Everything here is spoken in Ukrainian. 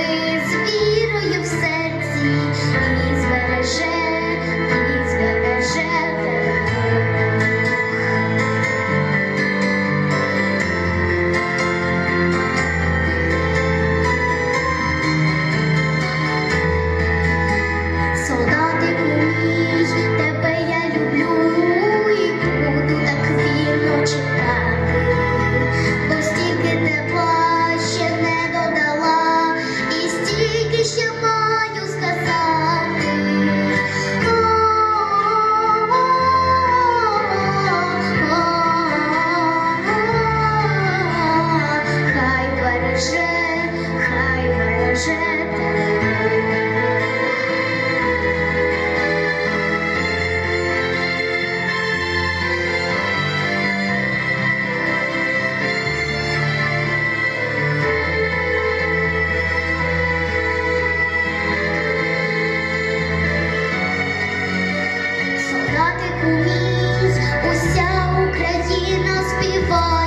Please. уміть, уся Україна співає.